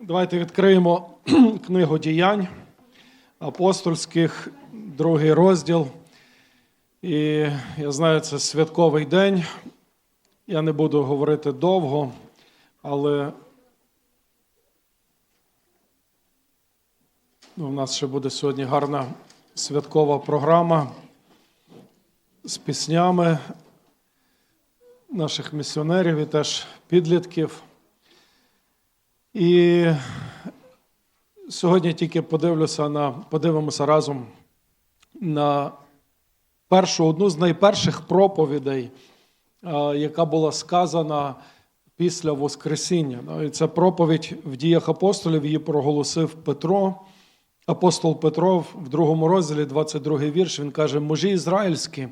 Давайте відкриємо книгу діянь апостольських, другий розділ. І я знаю, це святковий день. Я не буду говорити довго, але ну, у нас ще буде сьогодні гарна святкова програма з піснями наших місіонерів і теж підлітків. І сьогодні тільки подивлюся на, подивимося разом на першу, одну з найперших проповідей, яка була сказана після Воскресіння. Ну, І це проповідь в діях апостолів, її проголосив Петро. Апостол Петро в другому розділі, 22 вірш, він каже: Мужі ізраїльські,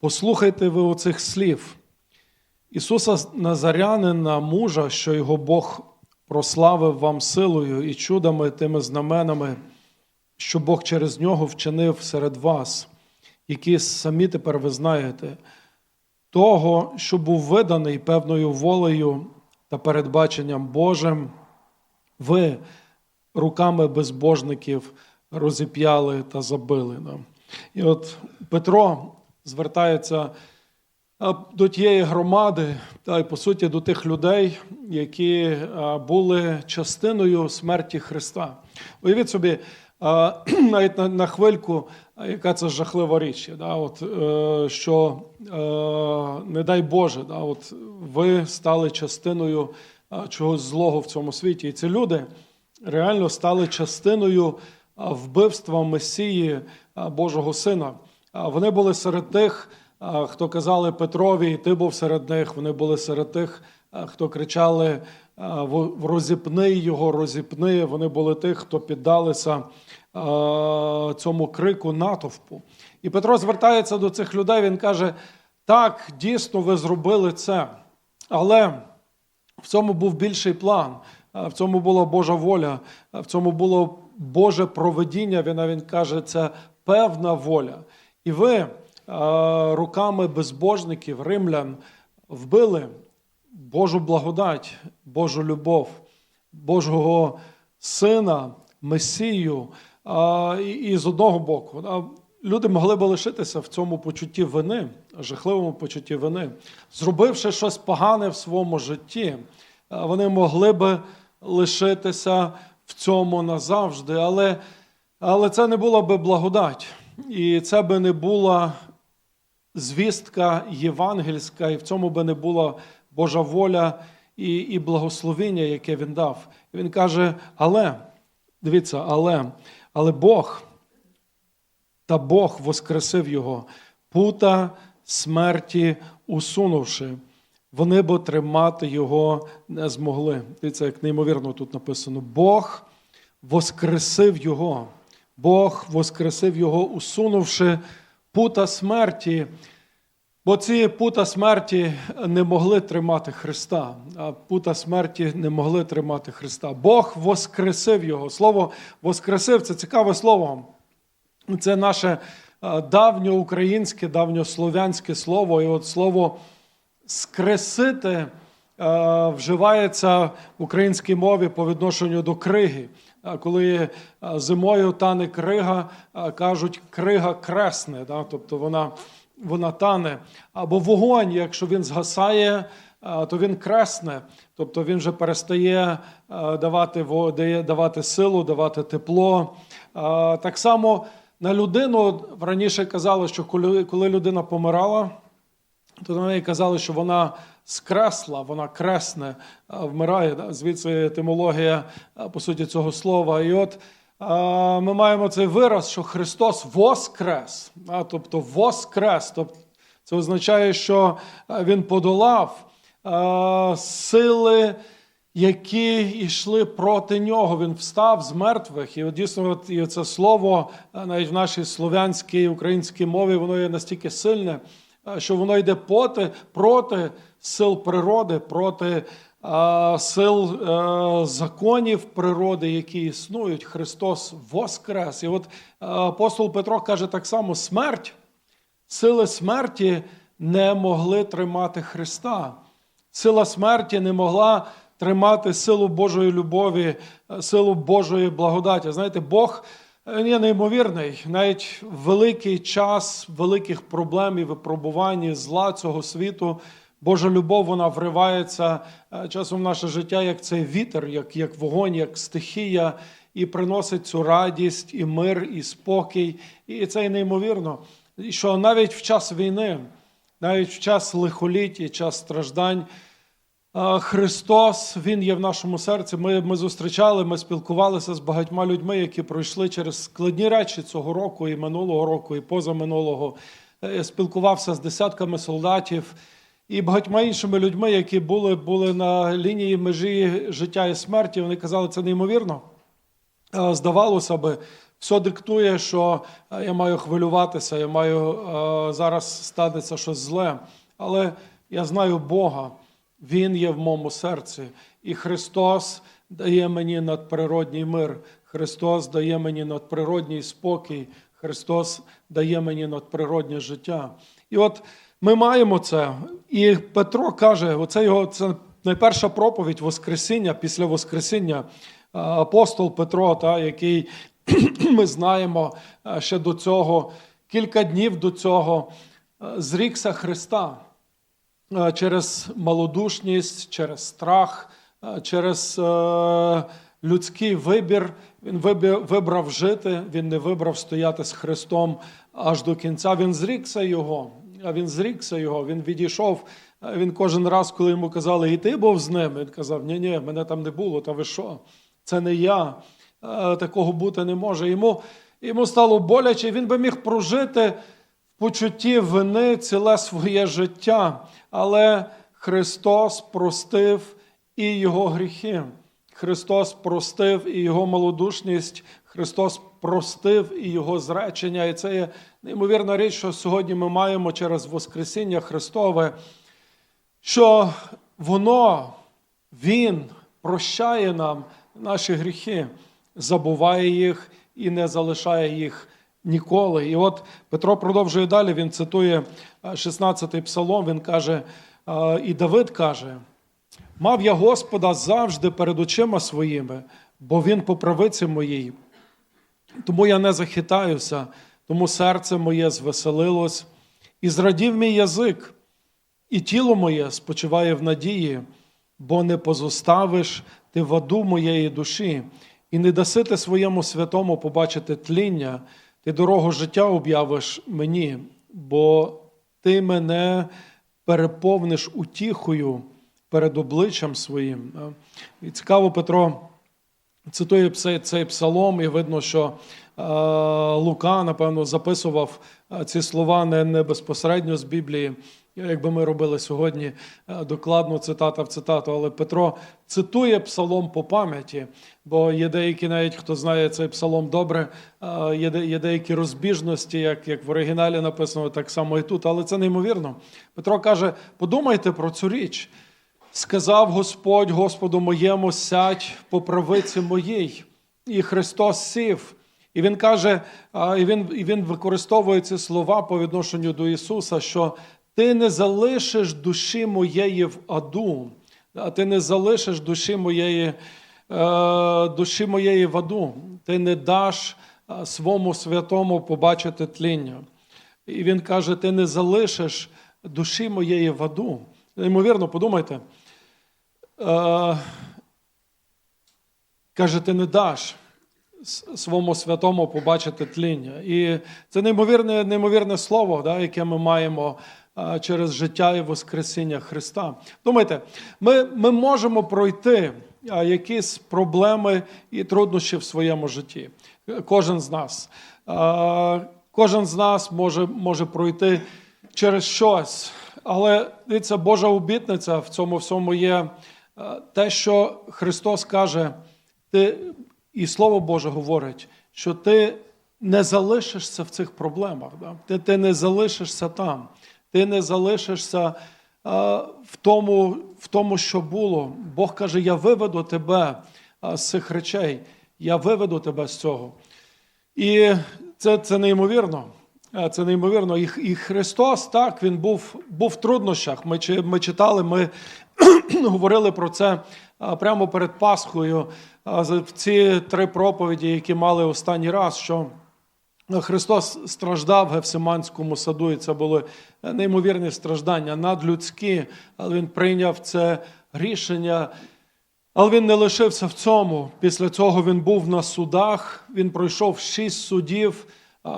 послухайте ви оцих слів. Ісуса Назарянина, мужа, що його Бог прославив вам силою і чудами тими знаменами, що Бог через нього вчинив серед вас, які самі тепер ви знаєте, того, що був виданий певною волею та передбаченням Божим, ви руками безбожників розіп'яли та забили нам. І от Петро звертається до тієї громади, та й по суті до тих людей, які були частиною смерті Христа. Уявіть собі, навіть на, хвильку, яка це жахлива річ, да, от, е, що е, не дай Боже, да, от, ви стали частиною чогось злого в цьому світі. І ці люди реально стали частиною вбивства Месії Божого Сина. Вони були серед тих, хто казали Петрові, і ти був серед них. Вони були серед тих, хто кричали розіпни його, розіпни. Вони були тих, хто піддалися цьому крику натовпу. І Петро звертається до цих людей. Він каже: так, дійсно, ви зробили це, але в цьому був більший план, в цьому була Божа воля, в цьому було Боже проведіння. Він навіть каже, це певна воля. І ви руками безбожників, римлян, вбили Божу благодать, Божу любов, Божого Сина, Месію. І, з одного боку, люди могли би лишитися в цьому почутті вини, жахливому почутті вини, зробивши щось погане в своєму житті, вони могли би лишитися в цьому назавжди, але, але це не була би благодать, і це би не була звістка євангельська, і в цьому би не була Божа воля і, і благословення, яке він дав. І він каже: але, дивіться, але, але Бог, та Бог воскресив його, пута смерті усунувши. Вони б тримати його не змогли. Дивіться, як неймовірно тут написано: Бог воскресив його. Бог воскресив його, усунувши пута смерті. Бо ці пута смерті не могли тримати Христа, а пута смерті не могли тримати Христа. Бог воскресив його. Слово воскресив це цікаве слово. Це наше е, давньоукраїнське, давньослов'янське слово. І от слово скресити е, вживається в українській мові по відношенню до криги. Коли зимою тане крига, кажуть крига кресне, да? тобто вона, вона тане. Або вогонь, якщо він згасає, то він кресне, тобто він вже перестає давати, давати силу, давати тепло. Так само на людину раніше казали, що коли людина помирала, то на неї казали, що вона скресла, вона кресне, вмирає. Звідси етимологія, по суті, цього слова. І от ми маємо цей вираз, що Христос воскрес, тобто воскрес. Тобто це означає, що Він подолав сили. Які йшли проти нього, він встав з мертвих, і от дійсно, от, і це слово навіть в нашій слов'янській українській мові, воно є настільки сильне, що воно йде проти, проти сил природи, проти а, сил а, законів природи, які існують. Христос воскрес. І от апостол Петро каже так само: смерть, сили смерті не могли тримати Христа. Сила смерті не могла тримати силу Божої любові, е, силу Божої благодаті. Знаєте, Бог е, є неймовірний. Навіть великий час великих проблем і випробувань зла цього світу. Божа любов вона вривається е, часом в наше життя, як цей вітер, як, як вогонь, як стихія, і приносить цю радість, і мир, і спокій. І це неймовірно. Що навіть в час війни, навіть в час лихоліть і час страждань, Христос, Він є в нашому серці. Ми, ми зустрічали, ми спілкувалися з багатьма людьми, які пройшли через складні речі цього року, і минулого року, і позаминулого. Е, Я спілкувався з десятками солдатів і багатьма іншими людьми, які були, були на лінії межі життя і смерті. Вони казали, це неймовірно. Е, Здавалося би, все диктує, що е, я маю хвилюватися, я маю зараз станеться щось зле. Але я знаю Бога, Він є в моєму серці, і Христос дає мені надприродній мир. Христос дає мені надприродній спокій, Христос дає мені надприроднє життя. І от ми маємо це. І Петро каже: оце його це найперша проповідь Воскресіння після Воскресіння. Е, Апостол Петро, та, який ми знаємо е, ще до цього, кілька днів до цього, е, зрікся Христа через малодушність, через страх, е, через е, людський вибір. Він вибрав жити, він не вибрав стояти з Христом аж до кінця. Він зрікся його. А він зрікся його, він відійшов. Е, Він кожен раз, коли йому казали, і ти був з ним, він казав: Ні, ні, мене там не було, та ви що? Це не я. Е, Такого бути не може. Йому, йому стало боляче, він би міг прожити в почутті вини ціле своє життя. Але Христос простив і його гріхи. Христос простив і його малодушність, Христос простив і його зречення. І це є неймовірна річ, що сьогодні ми маємо через Воскресіння Христове, що воно, Він прощає нам наші гріхи, забуває їх і не залишає їх ніколи. І от Петро продовжує далі, він цитує 16-й псалом, він каже, е, і Давид каже, Мав я Господа завжди перед очима своїми, бо Він по правиці моїй. Тому я не захитаюся, тому серце моє звеселилось, і зрадів мій язик, і тіло моє спочиває в надії, бо не позоставиш ти ваду моєї душі, і не даси ти своєму святому побачити тління, ти дорогу життя об'явиш мені, бо ти мене переповниш утіхою перед обличчям своїм. І цікаво, Петро цитує цей, псалом, і видно, що е, Лука, напевно, записував е, ці слова не безпосередньо з Біблії, якби ми робили сьогодні е, докладно цитата в цитату, але Петро цитує псалом по пам'яті, бо є деякі, навіть хто знає цей псалом добре, е, є деякі розбіжності, як, як в оригіналі написано, так само і тут, але це неймовірно. Петро каже: подумайте про цю річ. Сказав Господь Господу моєму, сядь по правиці моїй. І Христос сів. І Він каже, і він, і він використовує ці слова по відношенню до Ісуса, що ти не залишиш душі моєї в аду, а ти не залишиш душі моєї, е, душі моєї в аду, ти не даш а, свому святому побачити тління. І він каже: ти не залишиш душі моєї в аду. Неймовірно, подумайте. Е, каже, ти не даш своєму святому побачити тління. І це неймовірне, неймовірне слово, да, яке ми маємо е, через життя і Воскресіння Христа. Думайте, ми, ми можемо пройти якісь проблеми і труднощі в своєму житті. Кожен з нас. Кожен з нас може, може пройти через щось. Але дивіться, Божа обітниця в цьому всьому є те, що Христос каже, ти, і Слово Боже говорить, що ти не залишишся в цих проблемах. Да? Ти, ти не залишишся там, ти не залишишся е, в, тому, в тому, що було. Бог каже: Я виведу тебе е, з цих речей, я виведу тебе з цього. І це, це неймовірно. Е, Це неймовірно. І, і Христос, так, він був, був в труднощах. Ми, ми читали, ми говорили про це прямо перед Пасхою в ці три проповіді, які мали останній раз, що Христос страждав в Гефсиманському саду, і це були неймовірні страждання, надлюдські, але він прийняв це рішення. Але він не лишився в цьому. Після цього він був на судах. Він пройшов шість судів: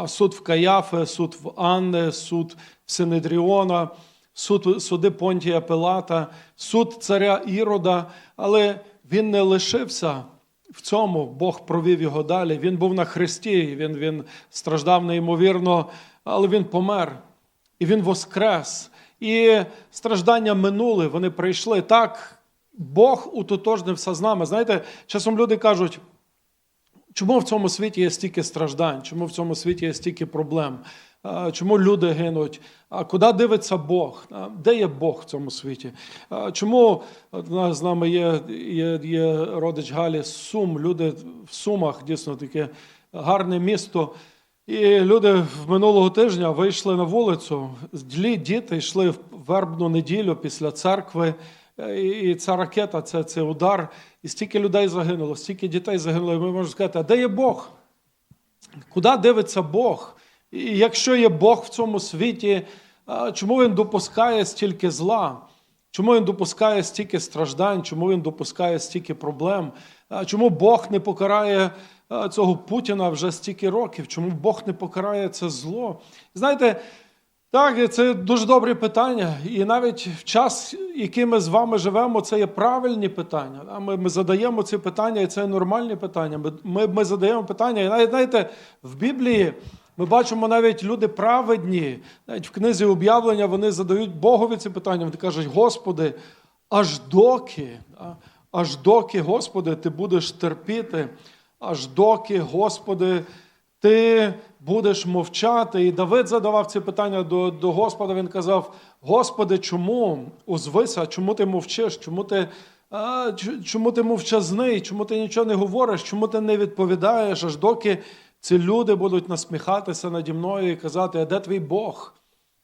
суд в Каяфи, суд в Анни, суд в Синедріона, суд, суди Понтія Пилата, суд царя Ірода. Але він не лишився в цьому. Бог провів його далі. Він був на хресті, він, він страждав неймовірно, але він помер. І він воскрес. І страждання минули, вони прийшли. Так, Бог утотожнився з нами. Знаєте, часом люди кажуть, чому в цьому світі є стільки страждань, чому в цьому світі є стільки проблем, чому люди гинуть, а куди дивиться Бог? Де є Бог в цьому світі? Чому з нами є, є, є родич Галі Сум, люди в Сумах, дійсно таке гарне місто. І люди в минулого тижня вийшли на вулицю. Діти йшли в вербну неділю після церкви. Е, і ця ракета, це, це удар. І стільки людей загинуло, стільки дітей загинуло. І ми можемо сказати, а де є Бог? Куди дивиться Бог? Якщо є Бог в цьому світі, чому він допускає стільки зла? Чому він допускає стільки страждань? Чому він допускає стільки проблем? Чому Бог не покарає цього Путіна вже стільки років? Чому Бог не покарає це зло? Знаєте, так, це дуже добре питання. І навіть в час, який ми з вами живемо, це є правильні питання. Ми, ми задаємо ці питання, і це є нормальні питання. Ми, ми, ми задаємо питання. І навіть знаєте, в Біблії ми бачимо навіть люди праведні, навіть в книзі об'явлення вони задають Богові ці питання. Вони кажуть, Господи, аж доки, аж доки, Господи, ти будеш терпіти, аж доки, Господи, ти будеш мовчати. І Давид задавав ці питання до, до Господа. Він казав: Господи, чому узвися? Чому ти мовчиш? Чому ти, а, чому ти мовчазний? Чому ти нічого не говориш? Чому ти не відповідаєш? Аж доки ці люди будуть насміхатися наді мною і казати, а де твій Бог?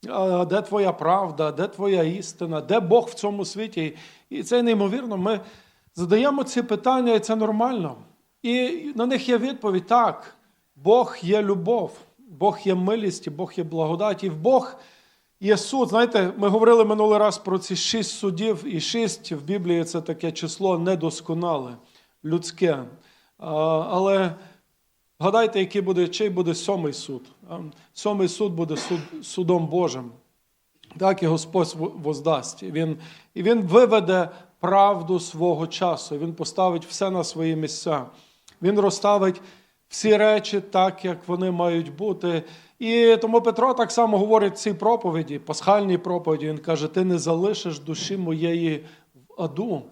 А де твоя правда, де твоя істина, де Бог в цьому світі? І це неймовірно. Ми задаємо ці питання, і це нормально. І на них є відповідь так. Бог є любов, Бог є милість, і Бог є благодать, і в Бог є суд. Знаєте, ми говорили минулий раз про ці шість судів, і шість в Біблії це таке число недосконале, людське. Але Гадайте, який буде, чий буде сьомий суд. Сьомий суд буде суд, судом Божим. Так і Господь воздасть. І він, і він виведе правду свого часу. Він поставить все на свої місця. Він розставить всі речі так, як вони мають бути. І тому Петро так само говорить в цій проповіді, пасхальній проповіді. Він каже: Ти не залишиш душі моєї в аду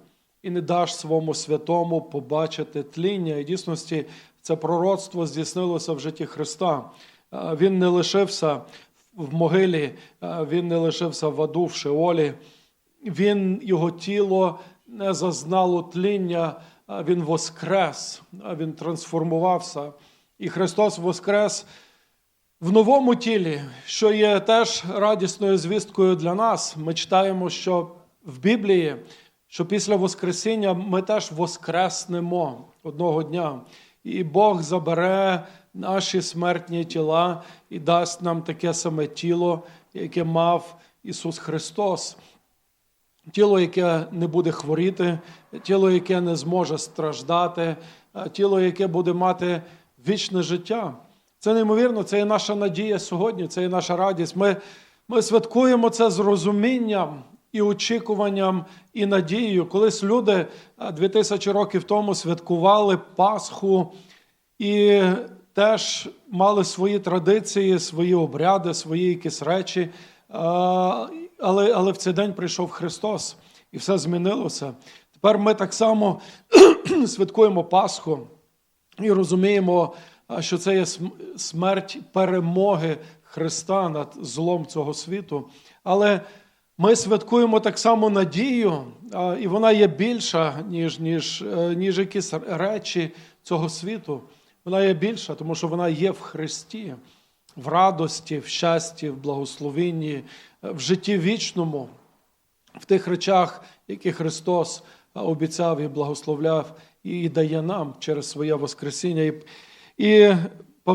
і не даш своєму святому побачити тління. І дійсності це пророцтво здійснилося в житті Христа. Е, Він не лишився в могилі, е, він не лишився в аду, в Шеолі. Він, його тіло не зазнало тління, він воскрес, він трансформувався. І Христос воскрес в новому тілі, що є теж радісною звісткою для нас. Ми читаємо, що в Біблії, що після Воскресіння ми теж воскреснемо одного дня. І Бог забере наші смертні тіла і дасть нам таке саме тіло, яке мав Ісус Христос. Тіло, яке не буде хворіти, тіло, яке не зможе страждати, тіло, яке буде мати вічне життя. Це неймовірно, це є наша надія сьогодні, це є наша радість. Ми, ми святкуємо це з розумінням і очікуванням, і надією. Колись люди а, 2000 років тому святкували Пасху і теж мали свої традиції, свої обряди, свої якісь речі. Але, але в цей день прийшов Христос і все змінилося. Тепер ми так само святкуємо Пасху і розуміємо, що це є смерть перемоги Христа над злом цього світу. Але ми святкуємо так само надію, і вона є більша, ніж, ніж, е, ніж якісь речі цього світу. Вона є більша, тому що вона є в Христі, в радості, в щасті, в благословенні, е, в житті вічному, в тих речах, які Христос обіцяв і благословляв і дає нам через своє Воскресіння. І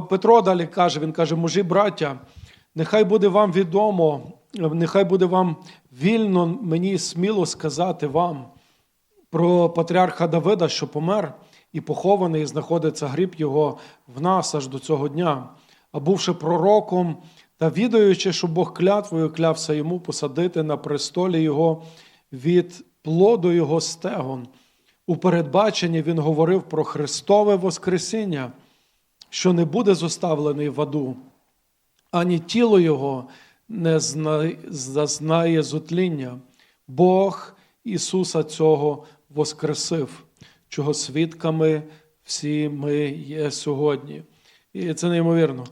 Петро далі каже: він каже, мужі, браття, нехай буде вам відомо, нехай буде вам вільно мені сміло сказати вам про патріарха Давида, що помер і похований, і знаходиться гріб його в нас аж до цього дня. А бувши пророком та відаючи, що Бог клятвою клявся йому посадити на престолі його від плоду його стегон. У передбаченні він говорив про Христове Воскресіння, що не буде зоставлений в аду, ані тіло його не зазнає зутління. Бог Ісуса цього воскресив, чого свідками всі ми є сьогодні. І це неймовірно.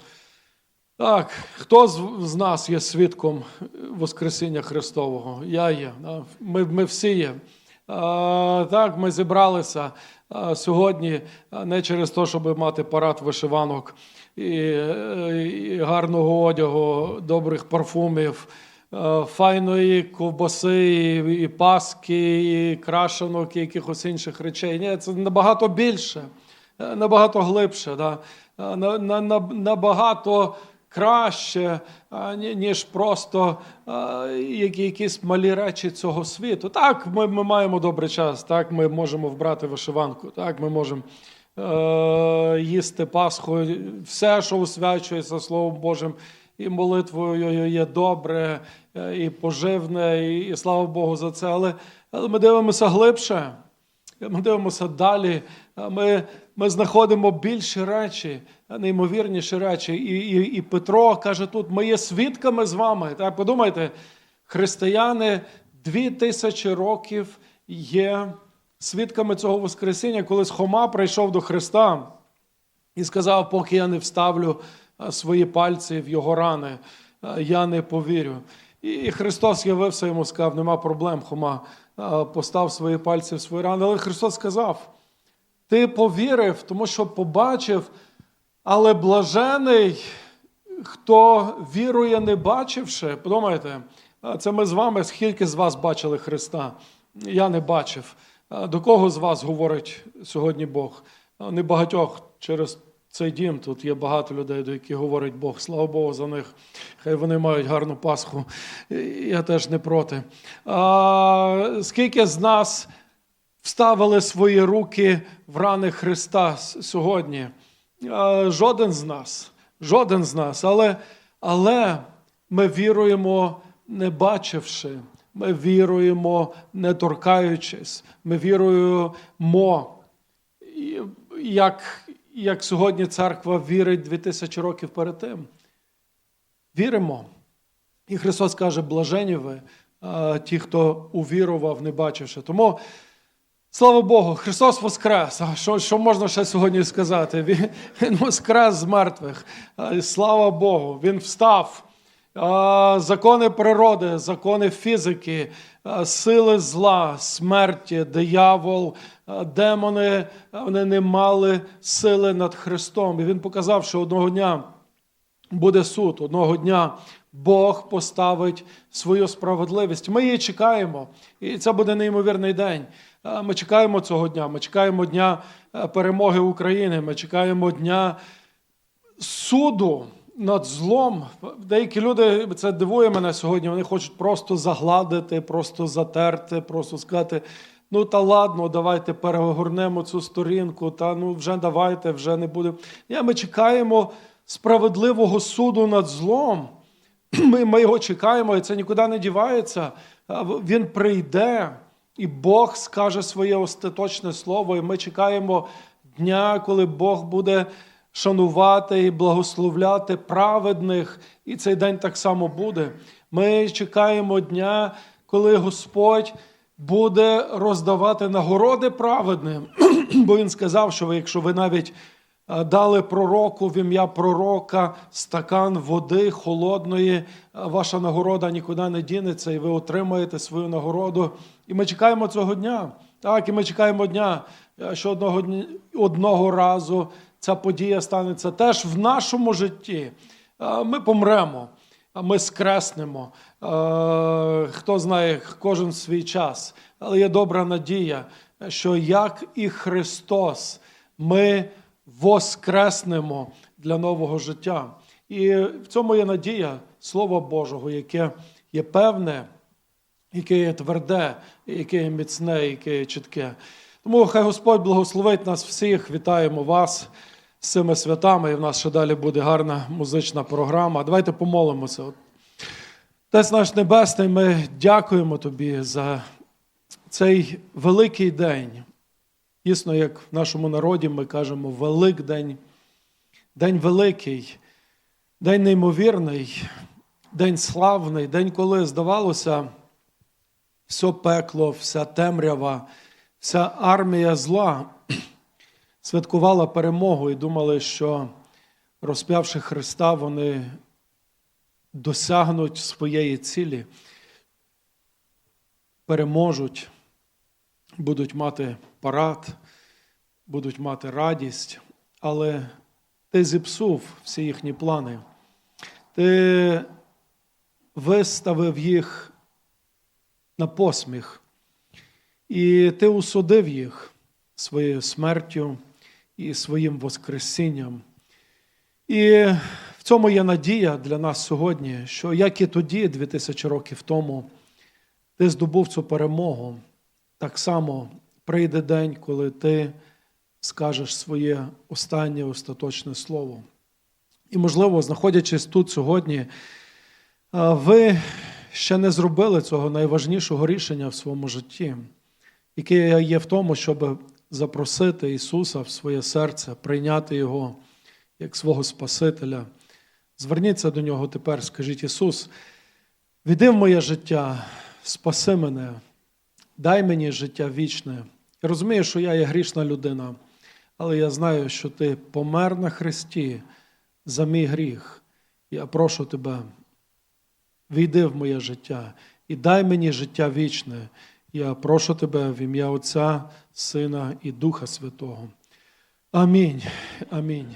Так, хто з, нас є свідком Воскресіння Христового? Я є. Ми, ми всі є. Так, ми зібралися сьогодні не через те, щоб мати парад вишиванок і, е, і гарного одягу, добрих парфумів, е, файної ковбаси, і, і паски, і крашенок, і якихось інших речей. Ні, це набагато більше, е, набагато глибше, да? На, на, на, набагато краще, ніж просто якісь малі речі цього світу. Так, ми, ми маємо добрий час, так, ми можемо вбрати вишиванку, так, ми можемо їсти Пасху, все, що освячується Словом Божим. І молитвою є добре, е, і поживне, і, і слава Богу за це. Але, але ми дивимося глибше. Ми дивимося далі. Ми, ми знаходимо більші речі, неймовірніші речі. І, і, і Петро каже тут: ми є свідками з вами. Так, подумайте, християни дві тисячі років є свідками цього Воскресіння, коли Хома прийшов до Христа і сказав, поки я не вставлю свої пальці в його рани, я не повірю. І Христос явився йому, сказав, нема проблем, Хома, а, постав свої пальці в свої рани. Але Христос сказав, ти повірив, тому що побачив, але блажений, хто вірує, не бачивши. Подумайте, це ми з вами, скільки з вас бачили Христа? Я не бачив. До кого з вас говорить сьогодні Бог? А, Небагатьох через цей дім. Тут є багато людей, до яких говорить Бог. Слава Богу за них. Хай вони мають гарну Пасху. Я теж не проти. А, скільки з нас вставили свої руки в рани Христа сьогодні? А, жоден з нас. Жоден з нас. Але, але ми віруємо, не бачивши. Ми віруємо, не торкаючись. Ми віруємо, як, як сьогодні церква вірить 2000 років перед тим. Віримо. І Христос каже, блажені ви, ті, хто увірував, не бачивши. Тому, слава Богу, Христос воскрес. Що, що можна ще сьогодні сказати? Він воскрес з мертвих. Слава Богу, Він встав. Закони природи, закони фізики, сили зла, смерті, диявол, демони, вони не мали сили над Христом. І Він показав, що одного дня буде суд. Одного дня Бог поставить свою справедливість. Ми її чекаємо, і це буде неймовірний день. Ми чекаємо цього дня. Ми чекаємо дня е, перемоги України. Ми чекаємо дня суду над злом. Деякі люди це дивує мене сьогодні. Вони хочуть просто загладити, просто затерти, просто сказати. Ну та ладно, давайте перегорнемо цю сторінку. Та ну вже давайте, вже не буде. Ні, ми чекаємо справедливого суду над злом. Ми, ми його чекаємо, і це нікуди не дівається. Він прийде, і Бог скаже своє остаточне слово. І ми чекаємо дня, коли Бог буде шанувати і благословляти праведних, і цей день так само буде. Ми чекаємо дня, коли Господь буде роздавати нагороди праведним, бо Він сказав, що ви, якщо ви навіть е, дали пророку в ім'я пророка стакан води холодної, е, ваша нагорода нікуди не дінеться, і ви отримаєте свою нагороду. І ми чекаємо цього дня. Так, і ми чекаємо дня, е, що одного, одного разу ця подія станеться теж в нашому житті. Е, Ми помремо. ми скреснемо. Е, Хто знає, кожен свій час. Але є добра надія, що як і Христос, ми воскреснемо для нового життя. І в цьому є надія Слова Божого, яке є певне, яке є тверде, яке є міцне, яке є чітке. Тому хай Господь благословить нас всіх. Вітаємо вас з цими святами. І в нас ще далі буде гарна музична програма. Давайте помолимося. От Отець наш Небесний, ми дякуємо Тобі за цей великий день. Дійсно, як в нашому народі ми кажемо Великдень, день великий, день неймовірний, день славний, день, коли здавалося, все пекло, вся темрява, вся армія зла святкувала перемогу і думали, що розп'явши Христа, вони досягнуть своєї цілі, переможуть, будуть мати парад, будуть мати радість, але ти зіпсув всі їхні плани. Ти виставив їх на посміх, і ти усудив їх своєю смертю і своїм Воскресінням. І в цьому є надія для нас сьогодні, що як і тоді, 2000 років тому, ти здобув цю перемогу, так само прийде день, коли ти скажеш своє останнє остаточне слово. І, можливо, знаходячись тут сьогодні, ви ще не зробили цього найважнішого рішення в своєму житті, яке є в тому, щоб запросити Ісуса в своє серце, прийняти Його як свого Спасителя. Зверніться до нього тепер, скажіть, Ісус, віди в моє життя, спаси мене, дай мені життя вічне. Я розумію, що я є грішна людина, але я знаю, що Ти помер на Христі за мій гріх. Я прошу Тебе, війди в моє життя і дай мені життя вічне. Я прошу Тебе в ім'я Отця, Сина і Духа Святого. Амінь. Амінь.